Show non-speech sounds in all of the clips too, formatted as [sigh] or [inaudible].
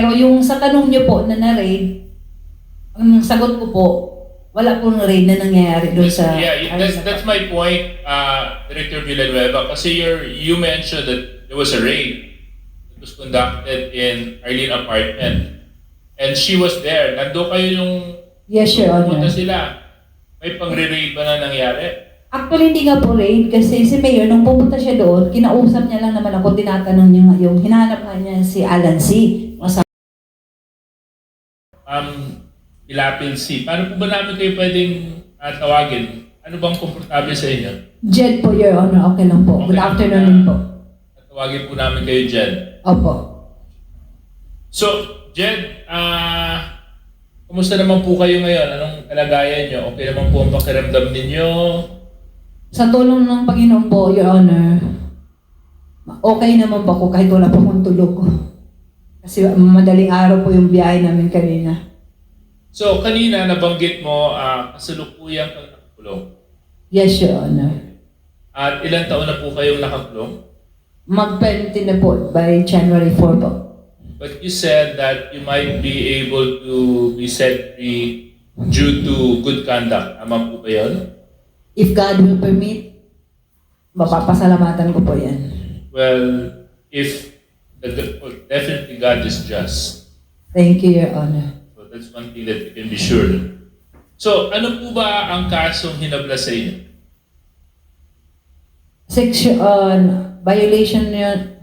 Pero yung sa tanong niyo po na na-raid, ang sagot ko po, wala pong raid na nangyayari doon sa... yeah, that's, that's my point, uh, Director Villanueva, kasi you're, you mentioned that there was a raid that was conducted in Arlene apartment. And she was there. Nando kayo yung Yes, Your Honor. punta sila. May pang-raid ba na nangyari? Actually, hindi nga po raid kasi si Mayor, nung pumunta siya doon, kinausap niya lang naman ako, tinatanong niya yung, hinahanap nga niya si Alan C. Um, Ilapil C. Paano po ba namin kayo pwedeng uh, tawagin? Ano bang komportable sa inyo? Jed po, Your Honor. Okay lang po. Good Okay. afternoon din po. Tawagin po namin kayo dyan. Opo. So, Jed, ah, kumusta naman po kayo ngayon? Anong kalagayan nyo? Okay naman po ang pakiramdam ninyo? Sa tulong ng Panginoon po, Your Honor, okay naman po ako kahit wala pa akong tulog. Kasi madaling araw po yung biyahe namin kanina. So, kanina nabanggit mo, ah, kasalukuyan kang nakakulong. Yes, Your Honor. At ilang taon na po kayong nakakulong? Mag-20 na po by January 4 po. But you said that you might be able to be set free due to good conduct. Tama po ba yun? If God will permit, mapapasalamatan ko po yan. Well, if the, definitely God is just. Thank you, Your Honor. So that's one thing that you can be sure. So, ano po ba ang kasong hinabla sa inyo? Section on violation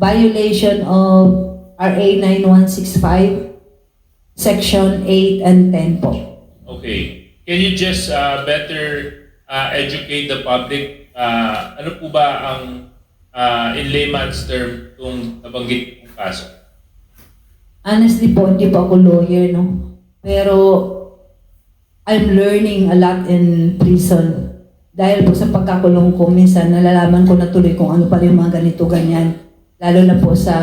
violation of RA 9165 section 8 and 10 po. Okay. Can you just uh, better uh, educate the public? Uh, ano po ba ang uh, in layman's term itong nabanggit kong kaso? Honestly po, hindi po ako lawyer, no? Pero I'm learning a lot in prison. Dahil po sa pagkakulong ko, minsan nalalaman ko na tuloy kung ano pa rin yung mga ganito, ganyan. Lalo na po sa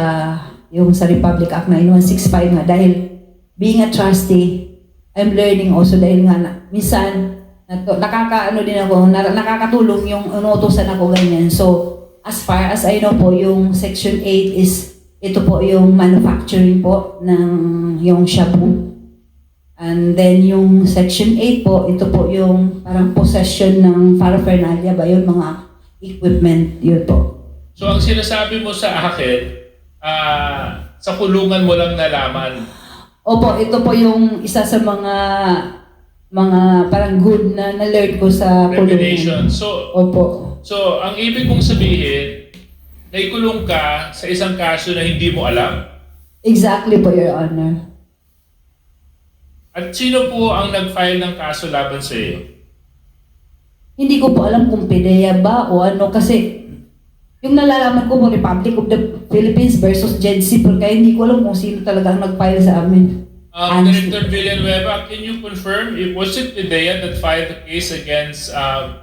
yung sa Republic Act 9165 nga. Dahil being a trustee, I'm learning also dahil nga na, minsan nato, nakakaano din ako, na, nakakatulong yung inuutosan ako ganyan. So, as far as I know po, yung Section 8 is ito po yung manufacturing po ng yung shabu. And then yung section 8 po, ito po yung parang possession ng paraphernalia ba yun, mga equipment yun po. So, ang sinasabi mo sa akin, ah, sa kulungan mo lang nalaman. Opo, ito po yung isa sa mga mga parang good na na-learn ko sa kulungan. So, Opo. so ang ibig kong sabihin, naikulong ka sa isang kaso na hindi mo alam. Exactly po, Your Honor. At sino po ang nag-file ng kaso laban sa iyo? Hindi ko po alam kung PDEA ba o ano kasi yung nalalaman ko mo Republic of the Philippines versus JEDC pero kaya hindi ko alam kung sino talaga ang nag-file sa amin. Um, Honestly. Director Villanueva, can you confirm if was it Pidea that filed the case against um,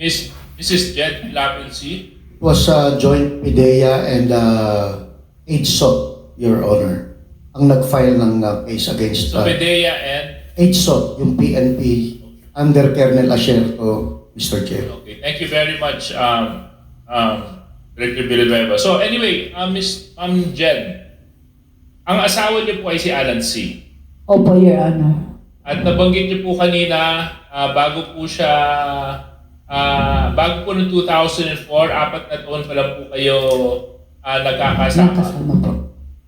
Miss, Mrs. Jed Lapinsi? It was uh, joint PIDEA and uh, HSOT, Your Honor, ang nag-file ng uh, case against So uh, Pidea and HSOT, yung PNP, under Colonel Asherto, Mr. Chair. Okay, thank you very much, um, um, Director Villanueva. So anyway, um, Miss um, Jen, ang asawa niyo po ay si Alan C. Opo, Your Honor. At nabanggit niyo po kanina, ah, bago po siya, ah, bago po noong 2004, apat na taon pa lang po kayo ah, nagkakasama.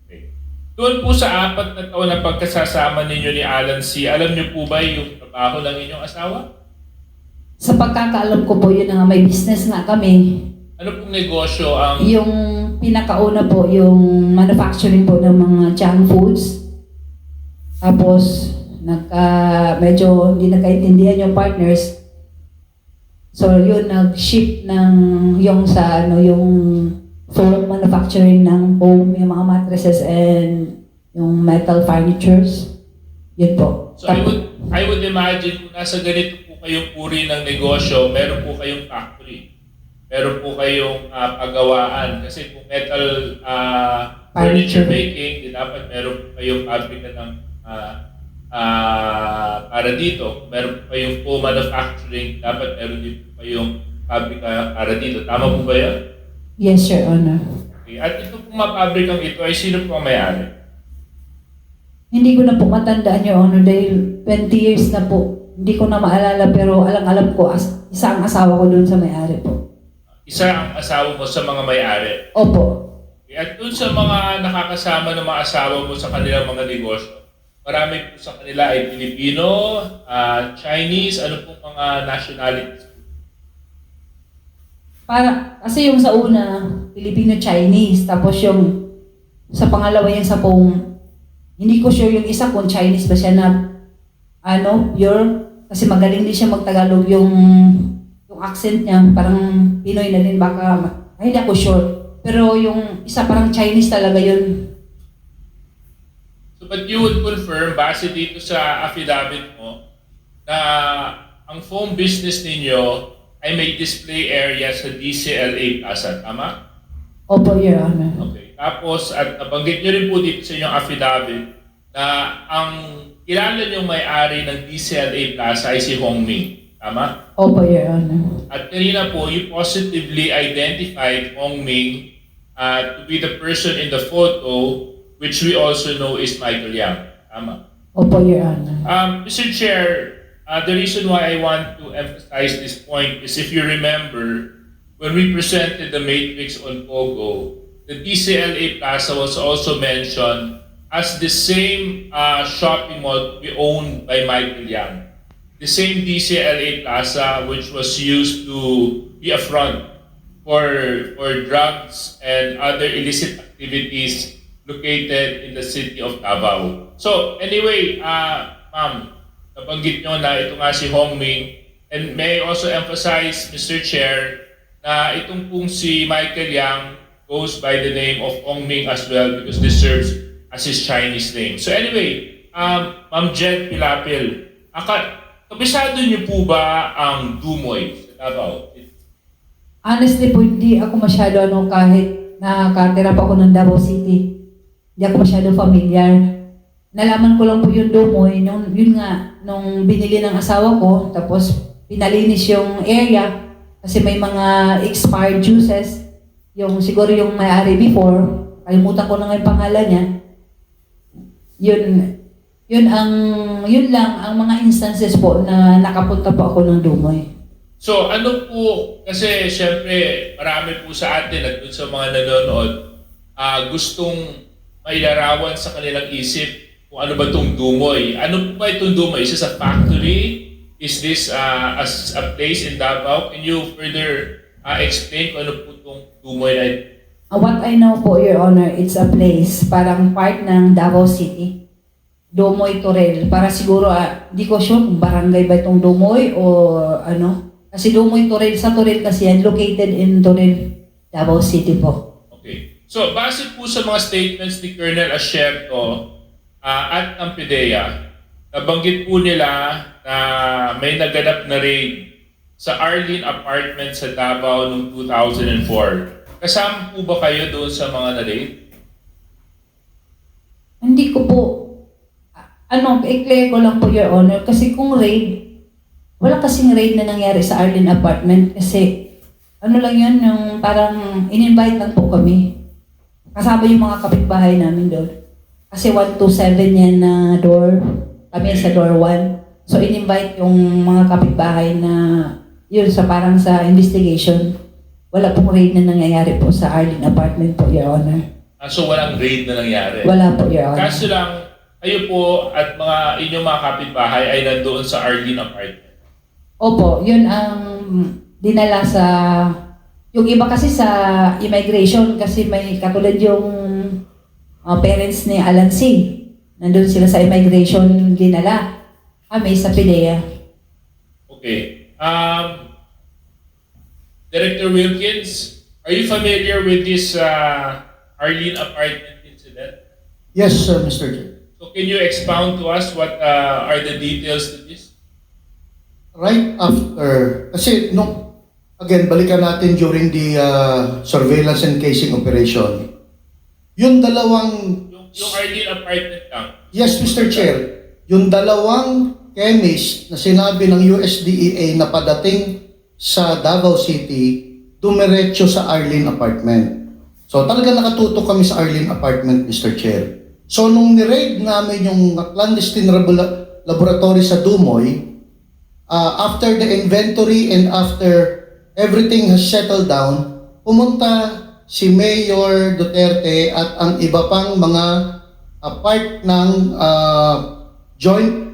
Okay. Doon po sa apat na taon na pagkasasama ninyo ni Alan C., alam niyo po ba yung trabaho ng inyong asawa? Sa pagkakaalam ko po, yun na nga, may business nga kami. Ano pong negosyo ang Yung pinakauna po, yung manufacturing po ng mga junk foods. Tapos, nagka, medyo hindi nagkaintindihan yung partners. So, yun, nag-ship ng yung sa, ano, yung full manufacturing ng home, yung mga mattresses and yung metal furnitures. Yun po. So I would, I would imagine kung nasa ganito po kayong uri ng negosyo, meron po kayong factory. Meron po kayong ah, pagawaan. Kasi kung metal ah, furniture Furniture. making, di dapat meron po kayong pabrika ng ah, ah, para dito. Meron po kayong foam manufacturing, dapat meron din po kayong pabrika para dito. Tama po ba yan? Yes, Your Honor. Okay. At ito pong mga pabrikang ito ay sino po ang may-ari? Hindi ko na po matandaan, Your Honor, dahil 20 years na po. Hindi ko na maalala, pero alam-alam ko, as, isa ang asawa ko doon sa may-ari po. Isa ang asawa mo sa mga may-ari. Opo. At dun sa mga nakakasama ng mga asawa mo sa kanilang mga negosyo, marami po sa kanila ay Pilipino, ah, Chinese, ano pong mga nationalities? Para, kasi yung sa una, Filipino-Chinese, tapos yung sa pangalawa yung sa pong, hindi ko sure yung isa kung Chinese ba siya na, ano, pure, kasi magaling din siya magtagalog yung, yung accent niya, parang Pinoy na din, baka, ay, hindi ako sure. Pero yung isa parang Chinese talaga yun. But you would confirm, base dito sa affidavit mo, na ang phone business ninyo ay may display area sa DCLA Plaza, tama? Opo, Your Honor. Okay. Tapos, at nabanggit nyo rin po dito sa inyong affidavit na ang kilala nyo may-ari ng DCLA Plaza ay si Hong Ming. Tama? Opo, Your Honor. At kanina po, you positively identified Hong Ming uh, to be the person in the photo which we also know is Michael Yang. Tama? Opo, Your Honor. Um, Mr. Chair, uh, the reason why I want to emphasize this point is if you remember, when we presented the matrix on Pogo, the DCLA Plaza was also mentioned as the same uh, shopping mall to be owned by Michael Yang. The same DCLA Plaza which was used to be a front for, for drugs and other illicit activities located in the city of Davao. So anyway, uh, ma'am, nabanggit nyo na ito nga si Hong Ming. And may I also emphasize, Mr. Chair, na itong pong si Michael Yang goes by the name of Hong Ming as well because this serves as his Chinese name. So anyway, um, Ma'am Jet Pilapil, aka, kabisado niyo po ba ang Dumoy sa Davao? Honestly po, hindi ako masyado ano kahit nakatira pa ako ng Davao City. Hindi ako masyado familiar. Nalaman ko lang po yung Dumoy, nung, yun nga, nung binili ng asawa ko, tapos pinalinis yung area, kasi may mga expired juices, yung siguro yung may-ari before, kalimutan ko na nga yung pangalan niya, yun, yun ang, yun lang ang mga instances po na nakapunta po ako ng Dumoy. So ano po, kasi syempre marami po sa atin at sa mga nanonood, ah, gustong mailarawan sa kanilang isip kung ano ba itong Dumoy. Ano ba itong Dumoy? Is this a factory? Is this ah, as a place in Davao? Can you further ah, explain kung ano po itong Dumoy na ito? Uh, What I know po, Your Honor, it's a place, parang part ng Davao City. Dumoy Torel. Para siguro, ah, di ko sure kung barangay ba itong Dumoy o ano. Kasi Dumoy Torel, sa Torel kasi yan, located in Torel, Davao City po. So, base po sa mga statements ni Colonel Asherto ah, at ng PIDEA, nabanggit po nila na may naganap na raid sa Arlene Apartment sa Davao noong 2004. Kasama po ba kayo doon sa mga na-raid? Hindi ko po, ano, i-clear ko lang po, Your Honor, kasi kung raid, wala kasing raid na nangyari sa Arlene Apartment kasi ano lang yun, yung parang in-invite lang po kami. Kasama yung mga kapitbahay namin doon. Kasi 127 yan na door. Kami sa door 1. So in-invite yung mga kapitbahay na yun sa parang sa investigation. Wala pong raid na nangyayari po sa Arlene Apartment po, Your Honor. Ah, so, walang raid na nangyari. Wala po, Your Honor. Kaso lang, kayo po at mga inyong mga kapitbahay ay nandoon sa Arlene Apartment. Opo, yun ang dinala sa... Yung iba kasi sa immigration kasi may katulad yung uh, parents ni Alan C. Nandun sila sa immigration dinala. Kami sa PIDEA. Okay. Um, Director Wilkins, are you familiar with this uh, Arlene apartment incident? Yes, sir, Mr. Chair. So can you expound to us what uh, are the details to this? Right after, kasi no, again, balikan natin during the uh, surveillance and casing operation. Yung dalawang Yung, yung Arlene apartment lang. Yes, Mr. Chair. Yung dalawang chemist na sinabi ng USDEA na padating sa Davao City, dumiretso sa Arlene Apartment. So talaga nakatutok kami sa Arlene Apartment, Mr. Chair. So nung ni-raid namin yung clandestine labora- laboratory sa Dumoy, uh, after the inventory and after everything has settled down, pumunta si Mayor Duterte at ang iba pang mga uh, part ng uh, joint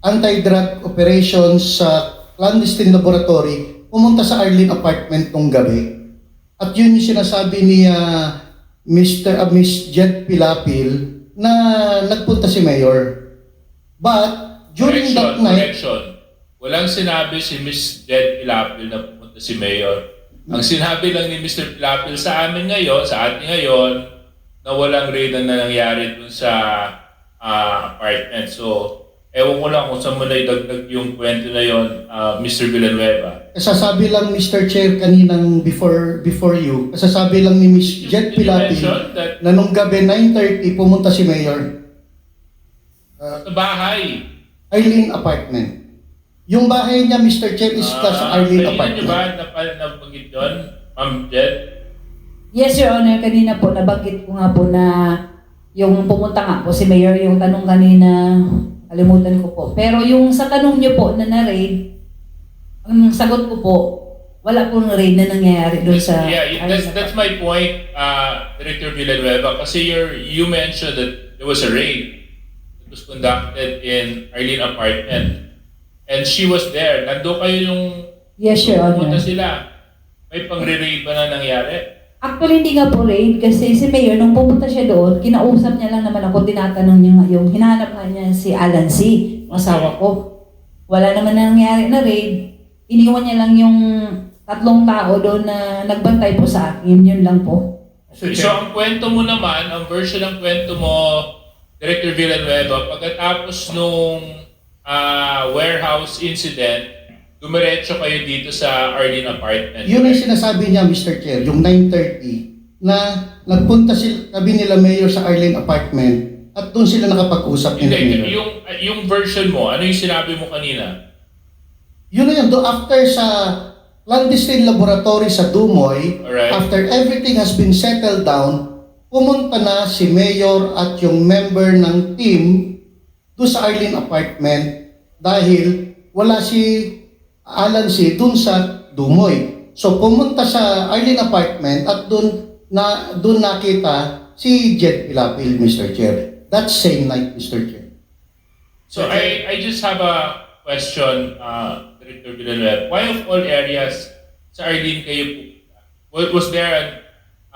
anti-drug operations sa clandestine laboratory, pumunta sa Arlene apartment nung gabi. At yun yung sinasabi ni ah, Mr. ah, Miss Jet Pilapil na nagpunta si Mayor. But during that correction, night, correction. Walang sinabi si Miss Jed Pilapil na pumunta si Mayor. Ang sinabi lang ni Mr. Pilapil sa amin ngayon, sa atin ngayon, na walang raid na nangyari dun sa ah, apartment. So, ewan ko lang kung saan mo na idagdag yung kwento na yon, ah, Mr. Villanueva. kasasabi lang Mr. Chair kaninang before before you, kasasabi lang ni Miss Jet that na nung gabi 9.30 pumunta si Mayor. sa bahay, Arlene apartment. Yung bahay niya, Mr. Chair, is ah, sa Arlene kanina apartment. nyo ba napa- nabanggit yun, Ma'am Jed? Yes, Your Honor. Kanina po, nabanggit ko nga po na yung pumunta nga po si Mayor, yung tanong kanina, kalimutan ko po. Pero yung sa tanong niyo po na na-raid, ang sagot ko po, wala pong raid na nangyayari doon sa... yeah, that's, that's my point, uh, Director Villanueva, kasi you're, you mentioned that there was a raid that was conducted in Arlene apartment. And she was there. Nando kayo yung Yes, Your Honor. pumunta sila. May pang-raid ba na nangyari? Actually, hindi nga po raid kasi si Mayor, nung pumunta siya doon, kinausap niya lang naman ako, tinatanong niya yung hinahanap nga niya si Alan C., yung asawa ko. Wala naman na nangyari na raid. Iniwan niya lang yung tatlong tao doon na nagbantay po sa akin. Yun lang po. So, ang kwento mo naman, ang version ng kwento mo, Director Villanueva, pagkatapos nung ah, warehouse incident, dumiretso kayo dito sa Arlene apartment. Yun ang sinasabi niya, Mr. Chair, yung 9.30, na nagpunta sila, sabi nila Mayor sa Arlene apartment at doon sila nakapag-usap ni Hindi, yung, yung version mo, ano yung sinabi mo kanina? Yun na yun, do after sa clandestine laboratory sa Dumoy, Alright. after everything has been settled down, pumunta na si Mayor at yung member ng team doon sa Arlene apartment dahil wala si Alan si doon sa Dumoy. So pumunta sa Arlene apartment at doon na doon nakita si Jet Pilapil, Mr. Chair. That same night, Mr. Chair. So I, I just have a question, uh, Director Villanueva. Why of all areas sa Arlene kayo pupunta? Was there an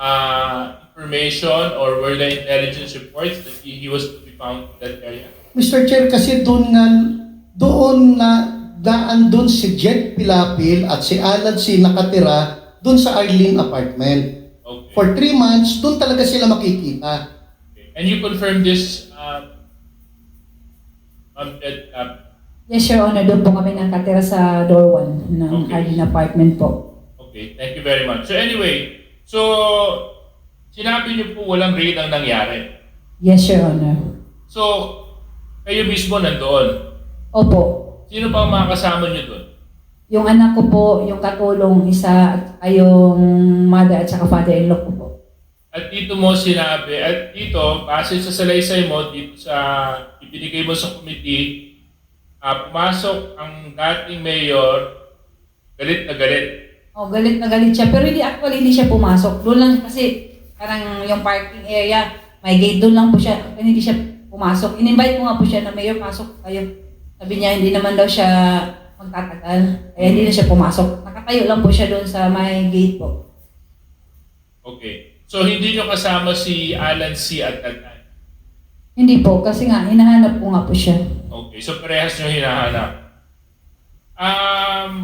uh, information or were there intelligence reports that he, he was to be found in that area? Mr. Chair, kasi doon nga, doon na, daan doon si Jet Pilapil at si Alan si nakatira doon sa Arlene apartment. Okay. For three months, doon talaga sila makikita. okay. And you confirm this, uh, Ma'am Ted, uh, Yes, Your Honor. Doon po kami nakatira sa door 1 ng Okay. Arlene apartment po. Okay, thank you very much. So anyway, so sinabi niyo po walang raid ang nangyari. Yes, Your Honor. So, kayo mismo nandoon. Opo. Sino pa ang mga kasama niyo doon? Yung anak ko po, yung katulong isa, at ay yung mother at saka father-in-law ko po. At dito mo sinabi, at dito, base sa salaysay mo, dito sa ibinigay mo sa committee, ah, pumasok ang dating mayor, galit na galit. Oh, galit na galit siya. Pero hindi actually hindi siya pumasok. Doon lang kasi parang yung parking area, may gate doon lang po siya. Hindi siya pumasok. In-invite ko nga po siya na mayor, pasok kayo. Sabi niya hindi naman daw siya magtatagal. Kaya hindi na siya pumasok. Nakatayo lang po siya doon sa may gate po. Okay. So, hindi nyo kasama si Alan C. at that time. Hindi po, kasi nga, hinahanap ko nga po siya. Okay. So, parehas nyo hinahanap. Um,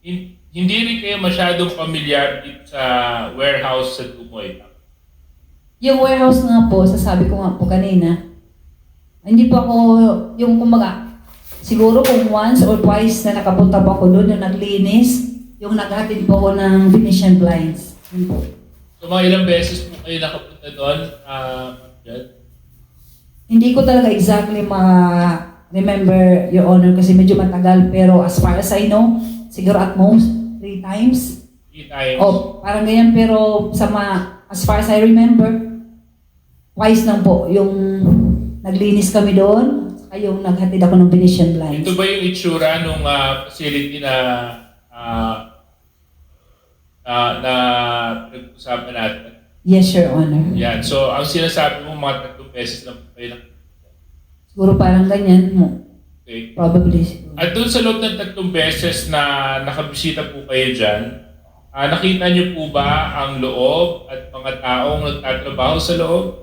hin- hindi rin kayo masyadong familiar dito sa warehouse sa Dumoy. Yung warehouse nga po, sasabi ko nga po kanina, hindi po ako, yung kumbaga, siguro kung once or twice na nakapunta po ako doon, yung naglinis, yung naghatid po ako ng Venetian blinds. Yun po. So, mga ilang beses po kayo nakapunta doon, uh? Hindi ko talaga exactly ma-remember, Your Honor, kasi medyo matagal, pero as far as I know, siguro at most, three times. Three times. O, parang ganyan, pero sa ma, as far as I remember, twice lang po yung naglinis kami doon, saka yung naghatid ako ng Venetian blinds. Ito ba yung itsura nung ah, facility na ah, ah, na pinag-usapan natin? Yes, Your Honor. Yan. So, ang sinasabi mo, mga tatlong beses lang po kayo nakita. Siguro parang ganyan mo. Okay. Probably. siguro. At doon sa loob ng tatlong beses na nakabisita po kayo dyan, ah, nakita niyo po ba ang loob at mga taong nagtatrabaho sa loob?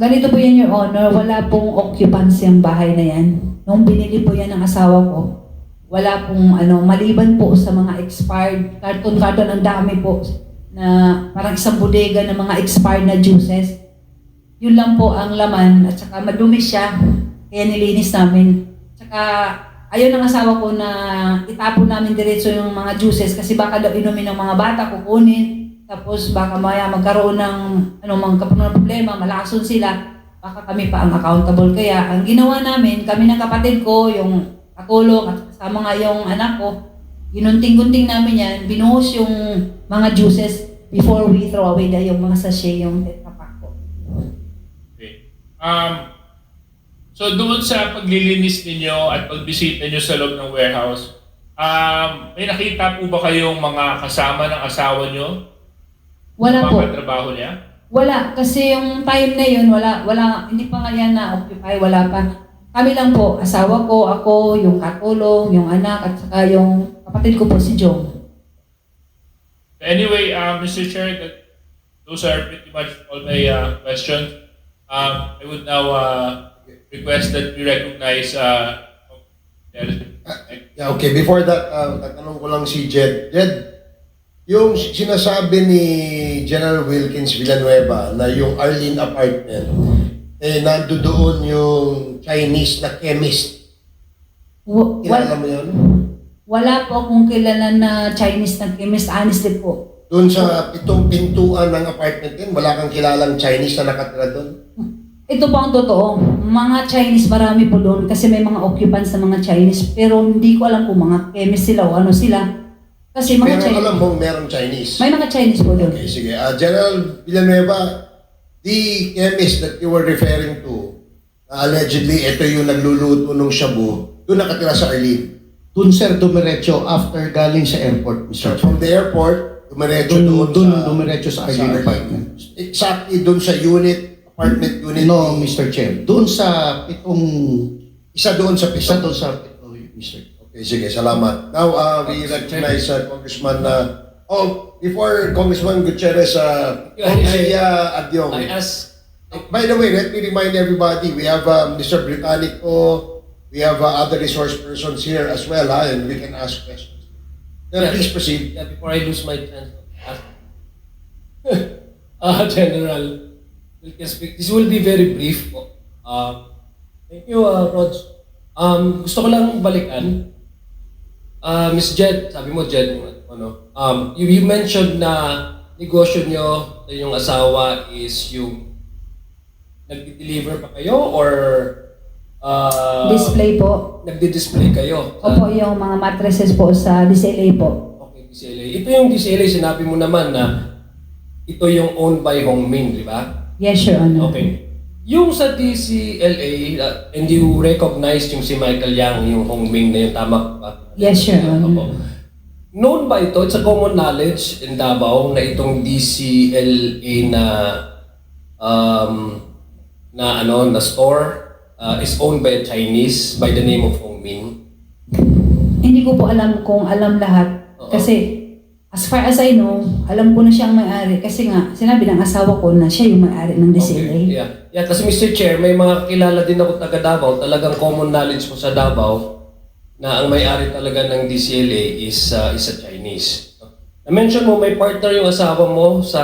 Ganito po yan, Your Honor. Wala pong occupancy ang bahay na yan. Nung binili po yan ng asawa ko, wala pong ano, maliban po sa mga expired, karton-karton ang dami po na parang isang bodega ng mga expired na juices. Yun lang po ang laman at saka madumi siya, kaya nilinis namin. Tsaka ayaw ng asawa ko na itapon namin diretso yung mga juices kasi baka daw inumin ng mga bata, kukunin. Tapos baka maya magkaroon ng ano, magkaroon ng problema, malakason sila. Baka kami pa ang accountable. Kaya ang ginawa namin, kami ng kapatid ko, yung kakulong at kasama nga yung anak ko, ginunting-gunting namin yan, binuhos yung mga juices before we throw away the, yung mga sachet, yung Tetra Pak po. Okay. Um, so doon sa paglilinis ninyo at pagbisita niyo sa loob ng warehouse, um, may nakita po ba kayong mga kasama ng asawa niyo? Wala po. Trabaho niya? Wala, kasi yung time na yun, wala, wala, hindi pa nga yan na-occupy, wala pa. Kami lang po, asawa ko, ako, yung katulong, yung anak, at saka yung kapatid ko po si Jong. Anyway, uh, Mr. Chair, that, those are pretty much all my uh, questions. Um, I would now uh, request that we recognize uh, Yeah, okay. Before that, uh, tatanong ko lang si Jed. Jed, yung sinasabi ni General Wilkins Villanueva na yung Arlene apartment, eh, nando doon yung Chinese na chemist. W- Kilala mo yun? wala po akong kilala na Chinese na chemist, honestly po. Doon sa pitong pintuan ng apartment din, wala kang kilalang Chinese na nakatira doon? Ito po ang totoo. Mga Chinese, marami po doon kasi may mga occupants na mga Chinese. Pero hindi ko alam kung mga chemist sila o ano sila. Kasi mga Pero Chinese, alam mo, meron Chinese. may mga Chinese po doon. Okay, sige. Uh, General Villanueva, the chemist that you were referring to, na allegedly ito yung nagluluto ng shabu, doon nakatira sa Arlene. Dun sir, dumiretso after galing sa airport, Mr. Chair. from the airport, dumiretso Dun, doon dun, sa... dumiretso sa Arlene apartment. Exactly doon sa unit, apartment unit. No, Mr. Chair. Doon sa pitong, Isa doon sa isa pisa. doon sa pitong, Mr. Okay, sige, salamat. Now, uh, we recognize uh, Congressman... Uh, oh, before Congressman Gutierrez, uh, I- uh, Adyong. I ask, By the way, let me remind everybody, we have uh, Mr. Britannico, we have uh, other resource persons here as well, ha, and we can ask questions. Then Yeah. please proceed. yeah, before I lose my chance of asking. uh, General, we can speak. This will be very brief po. Um, thank you, uh, Rod. Um, gusto ko lang balikan. Uh, Miss Jed, sabi mo Jed, ano, um, you, you mentioned na negosyo nyo na yung asawa is yung nagdi-deliver pa kayo or uh, Display po. nagdi-display kayo? Opo, yung mga mattresses po sa DCLA po. Okay, DCLA. Ito yung DCLA, sinabi mo naman na ito yung owned by Hongmin, di ba? Yes, Your Honor. Okay. Yung sa DCLA, uh, and you recognize yung si Michael Yang, yung Hongmin na yung tama ba? Yes, Honor. Opo. Known ba ito, it's a common knowledge in Davao na itong DCLA na um, na ano na store uh, is owned by a Chinese by the name of Hongmin. Hindi ko po alam kung alam lahat. Oo. Kasi, as far as I know, alam ko na siyang may-ari. Kasi nga, sinabi ng asawa ko na siya yung may-ari ng DCLA. Okay, yeah. Yeah, kasi Mr. Chair, may mga kilala din ako taga Davao, talagang common knowledge mo sa Davao na ang may-ari talaga ng DCLA is uh, is a Chinese. Na-mention mo may partner yung asawa mo sa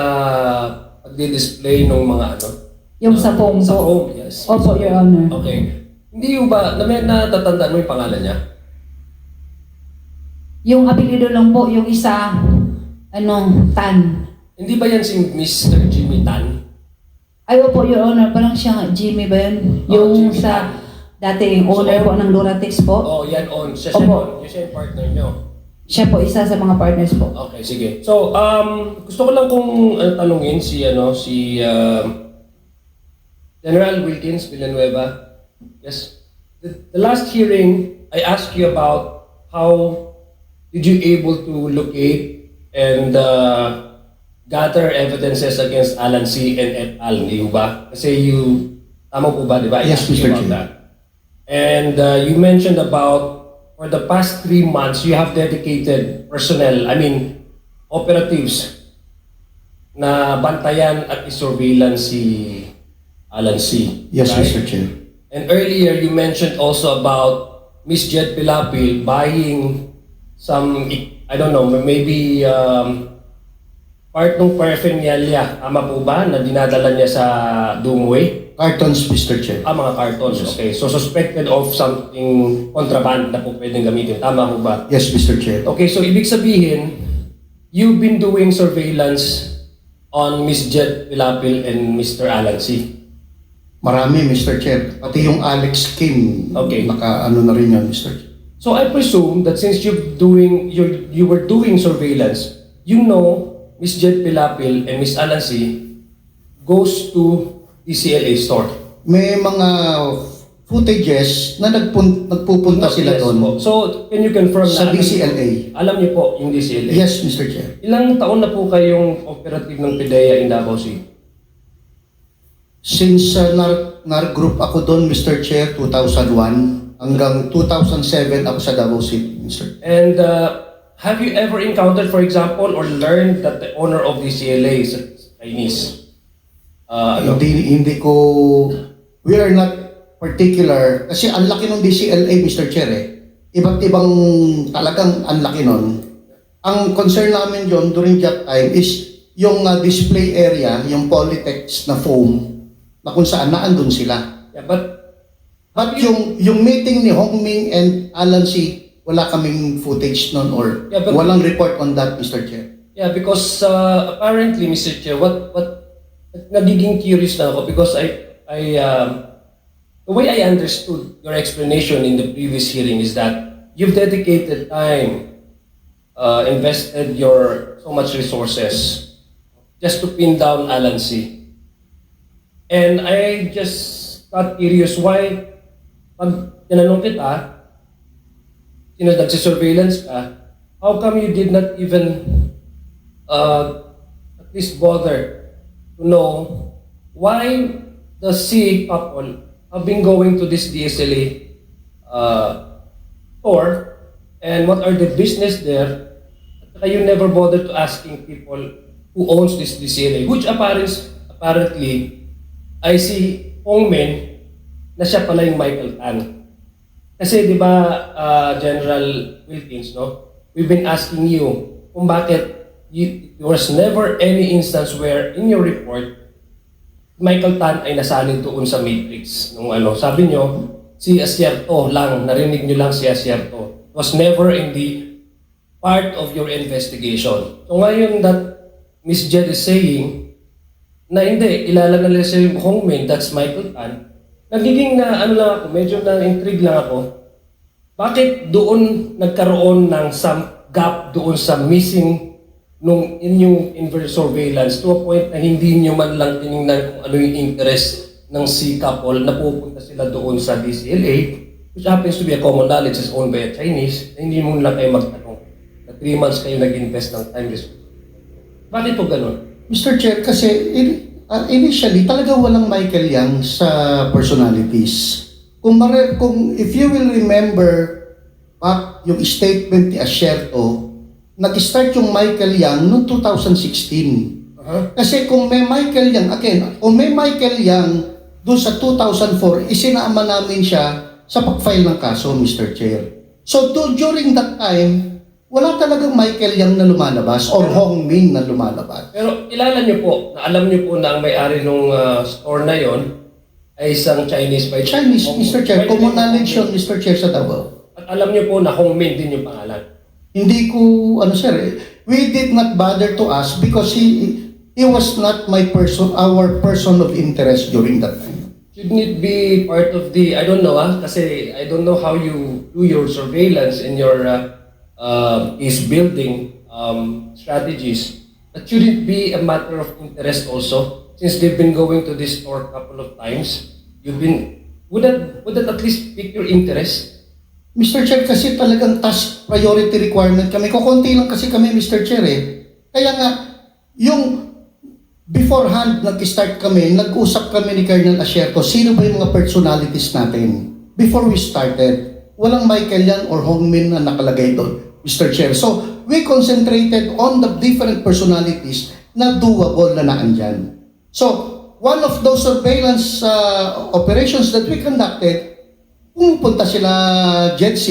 pagdi-display ng mga ano? Yung sa phone Sa po. phone, yes. Opo, Your Honor. Okay. Hindi yung ba, na natatandaan mo yung pangalan niya? Yung apelido lang po, yung isa, ano, Tan. Hindi ba yan si Mr. Jimmy Tan? Ay, opo, Your Honor, parang siya, Jimmy ba yun? Oh, Yung Jimmy sa Tan. dating owner po ng Duratex po. Oh, yan on. Siya siya, Opo. on. Yung siya yung partner niyo. Siya po, isa sa mga partners po. Okay, sige. So, um, gusto ko lang kung ano, tanungin si ano si um, General Wilkins Villanueva, yes. The, the last hearing, I asked you about how did you able to locate and uh, gather evidences against Alan C. and et al. Di ba? Kasi you, tama po ba, di ba? Yes, Mr. Chair. that. And uh, you mentioned about for the past three months, you have dedicated personnel, I mean, operatives na bantayan at isurveillance si Alan C. Yes, right? Mr. Chair. And earlier, you mentioned also about Miss Jet Pilapil buying some, I don't know, maybe um, part ng paraphernalia, tama po ba, na dinadala niya sa Doomway? Cartons, Mr. Chair. Ah, mga cartons, okay. So suspected of something contraband na po pwedeng gamitin, tama po ba? Yes, Mr. Chair. Okay, so ibig sabihin, you've been doing surveillance on Miss Jet Pilapil and Mr. Alan C. Marami, Mr. Chair. Pati yung Alex Kim, Okay. naka ano na rin yun, Mr. Chair. So I presume that since you're doing you you were doing surveillance, you know Miss Jet Pilapil and Miss Alan C goes to DCLA store. May mga footages na nagpun- nagpupunta sila Yes doon po. So can you confirm sa na DCLA. Alam niyo po yung DCLA? Yes, Mr. Chair. Ilang taon na po kayong operative ng PIDEA in Davao City? Since uh, nar, nar group ako doon, Mr. Chair, 2001 hanggang 2007 ako sa Davao City, Mr. And uh, have you ever encountered, for example, or learned that the owner of DCLA is Chinese? Uh, ano? Hindi, hindi ko, we are not particular, kasi ang laki ng DCLA, Mr. Chair eh. Iba't ibang, talagang ang laki nun. Ang concern namin John during that time is yung uh, display area, yung Polytex na foam, na kung saan naandun sila. Yeah, but But yung yung meeting ni Hong Ming and Alan C, wala kaming footage nun or Yeah, but- walang report on that, Mr. Chair. Yeah, because uh, apparently, Mr. Chair, what what nagiging curious na ako because I I um, the way I understood your explanation in the previous hearing is that you've dedicated time, uh, invested your so much resources just to pin down Alan C. And I just got curious why pag tinanong kita, sino nagsisurveillance ka, how come you did not even uh, at least bother to know why the C couple have been going to this DSLA uh, store and what are the business there. At saka you never bother to asking people who owns this DCLA, which apparently, apparently I see Hong Min na siya pala yung Michael Tan. Kasi di ba uh, General Wilkins, no? We've been asking you kung bakit you, there was never any instance where in your report Michael Tan ay nasalin doon sa Matrix. Nung ano, sabi nyo, si Asierto lang, narinig nyo lang si Asierto. Was never in the part of your investigation. So ngayon that Miss Jed is saying na hindi, kilala na nila si Hong Min, that's Michael Tan. Nagiging na, ano lang ako, medyo na-intrigue lang ako. Bakit doon nagkaroon ng some gap doon sa missing nung inyong inverse surveillance to a point na hindi nyo man lang tinignan kung ano yung interest ng C couple na pupunta sila doon sa DCLA which happens to be a common knowledge is owned by a Chinese na hindi mo lang kayo magtanong na 3 months kayo nag-invest ng time this Bakit po ganun? Mr. Chair, kasi in- uh, initially talaga walang Michael Yang sa personalities. Kung, mare, kung if you will remember back yung statement ni Asierto, nag-start yung Michael Yang noong 2016. Aha. Kasi kung may Michael Yang, again, kung may Michael Yang doon sa 2004, isinama namin siya sa pag-file ng kaso, Mr. Chair. So do, during that time, wala talagang Michael Yang na lumalabas or Hong Min na lumalabas. Pero kilala niyo po, na alam niyo po na ang may-ari ng store na yon ay isang Chinese by Chinese, Hong- Mr. Chair, common knowledge yun, Mr. Chair, sa Davao. At alam niyo po na Hong Min din yung pangalan. Hindi ko, ano sir, eh, we did not bother to ask because he, he was not my person, our person of interest during that time. Shouldn't it be part of the, I don't know ah, kasi I don't know how you do your surveillance and your uh, uh, case building um, strategies. But should it be a matter of interest also since they've been going to this store a couple of times, you've been, would that, would that at least pique your interest? Mr. Chair, kasi talagang task priority requirement kami. Kukunti lang kasi kami, Mr. Chair eh. Kaya nga, yung beforehand nag-start kami, nag-usap kami ni Colonel Asierto, sino ba yung mga personalities natin? Before we started, walang Michael yan or Hong Min na nakalagay doon, Mr. Chair. So, we concentrated on the different personalities na doable na naandyan. So, one of those surveillance uh, operations that we conducted, pumupunta sila Jet C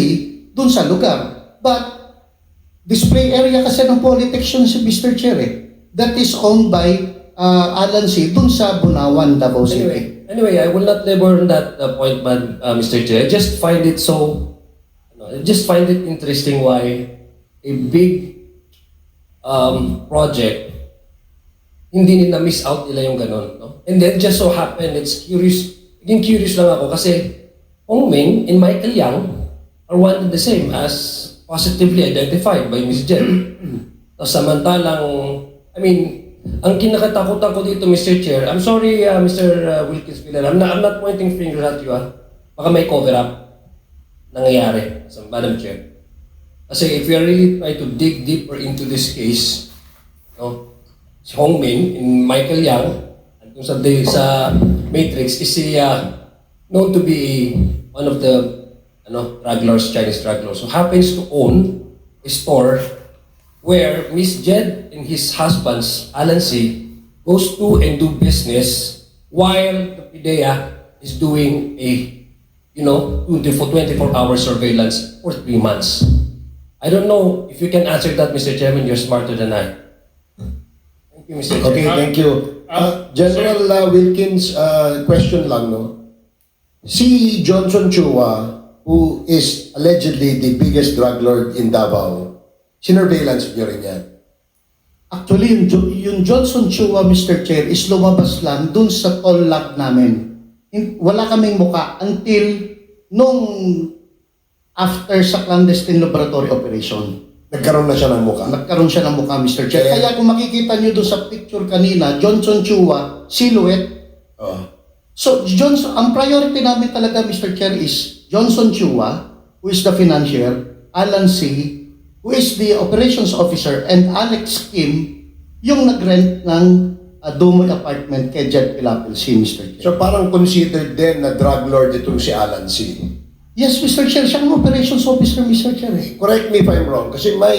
dun sa lugar. But, display area kasi ng politics yun si Mr. Chair eh. That is owned by uh, Alan C. dun sa Bunawan, Davao City. Anyway, anyway, I will not labor on that uh, point, man, uh, Mr. Chair. I just find it so, I just find it interesting why a big um, project, hindi nila miss out nila yung ganun. No? And then just so happen, it's curious, naging curious lang ako kasi Hong Ming and Michael Yang are one and the same as positively identified by Ms. Jen. Tapos [clears throat] samantalang, I mean, ang kinakatakutan ko dito, Mr. Chair, I'm sorry, uh, Mr. uh, Wilkins Villar, I'm not, I'm not pointing fingers at you, ah. Baka may cover up nangyayari sa Madam Chair. Kasi if are really trying to dig deeper into this case, no, si Hong Ming and Michael Yang, at kung sa, sa Matrix, is si, uh, known to be one of the ano, lords, Chinese drug lords, who happens to own a store where Miss Jed and his husband's Alan C. goes to and do business while the PIDEA is doing a, you know, 24, 24 hour surveillance for three months. I don't know if you can answer that, Mr. Chairman. You're smarter than I. Thank you, Mr. Chairman. Okay, thank you. Uh, General uh, Wilkins, uh, question lang, no? Si Johnson Chua, who is allegedly the biggest drug lord in Davao, sinurveillance niyo rin yan. Actually, yung, yung Johnson Chua, Mr. Chair, is lumabas lang dun sa toll lab namin. Wala kaming muka until nung after sa clandestine laboratory operation. Nagkaroon na siya ng mukha. Nagkaroon siya ng mukha, Mr. Chair. Eh. Kaya kung makikita nyo doon sa picture kanina, Johnson Chua, silhouette. Oh. So, Johnson, ang priority namin talaga, Mr. Chair, is Johnson Chua, who is the financier, Alan C., who is the operations officer, and Alex Kim, yung nag-rent ng uh, Dumoy apartment kay Jed Pilapil C, Mr. Chair. So parang considered din na drug lord itong si Alan C. yes, Mr. Chair, siya ang operations officer, Mr. Chair. eh. Correct me if I'm wrong, kasi my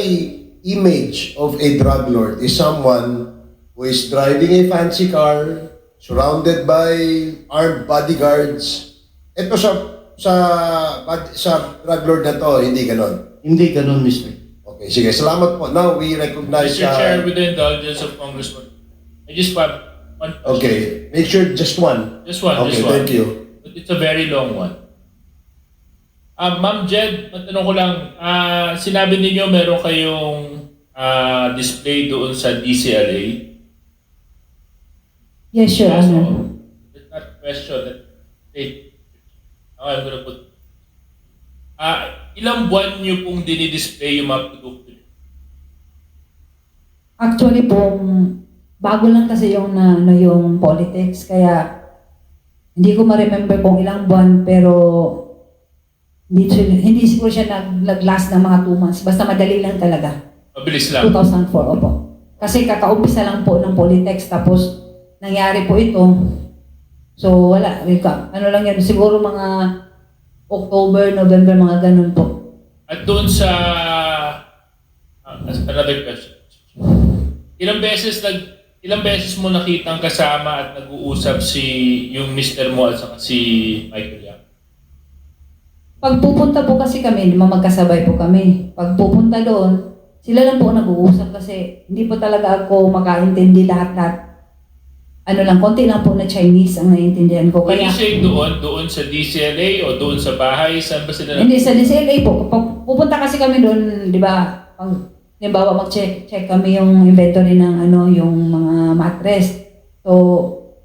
image of a drug lord is someone who is driving a fancy car, surrounded by armed bodyguards. Ito sa sa sa drug lord na to, hindi ganon. Hindi ganun, Mr. Okay, sige. Salamat po. Now we recognize Mr. uh, Chair, with the indulgence of Congressman, I just have one question. Okay, make sure just one. Just one, Okay, just one. thank you. But it's a very long one. Ah, Ma'am Jed, matanong ko lang, ah, sinabi ninyo meron kayong ah, display doon sa DCLA. Yes, Your So, Honor. That's not a question. That, hey, now I'm gonna put, ah, ilang buwan niyo pong dinidisplay yung mga produkto niyo? Actually po, bago lang kasi yung na, ano, yung politics, kaya hindi ko ma-remember kung ilang buwan, pero hindi, hindi siguro siya nag, nag-last ng mga 2 months. Basta madali lang talaga. Mabilis lang. 2004, opo. Kasi kakaumpisa lang po ng Politex, tapos nangyari po ito. So wala, wika. ano lang yan, siguro mga October, November, mga ganun po. At doon sa ah, another question. Ilang beses nag ilang beses mo nakitang kasama at nag-uusap si yung Mr. mo at saka si Michael Yang? Pag pupunta po kasi kami, magkasabay po kami. Pag pupunta doon, sila lang po nag-uusap kasi hindi po talaga ako makaintindi lahat-lahat. Ano lang, konti lang po na Chinese ang naiintindihan ko. When Kaya, you say doon, doon sa DCLA o doon sa bahay, saan ba sila hindi, sa DCLA po. Pupunta kasi kami doon, di ba, pag, halimbawa mag-check check kami yung inventory ng ano, yung mga mattress. So,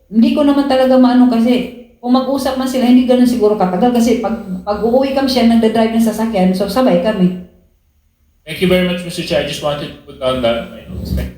hindi ko naman talaga maano kasi kung mag-usap man sila, hindi ganun siguro katagal kasi pag, pag uuwi kami siya, nagda-drive ng sasakyan, so sabay kami. Thank you very much, Mr. Chair. I just wanted to put down that. Thank.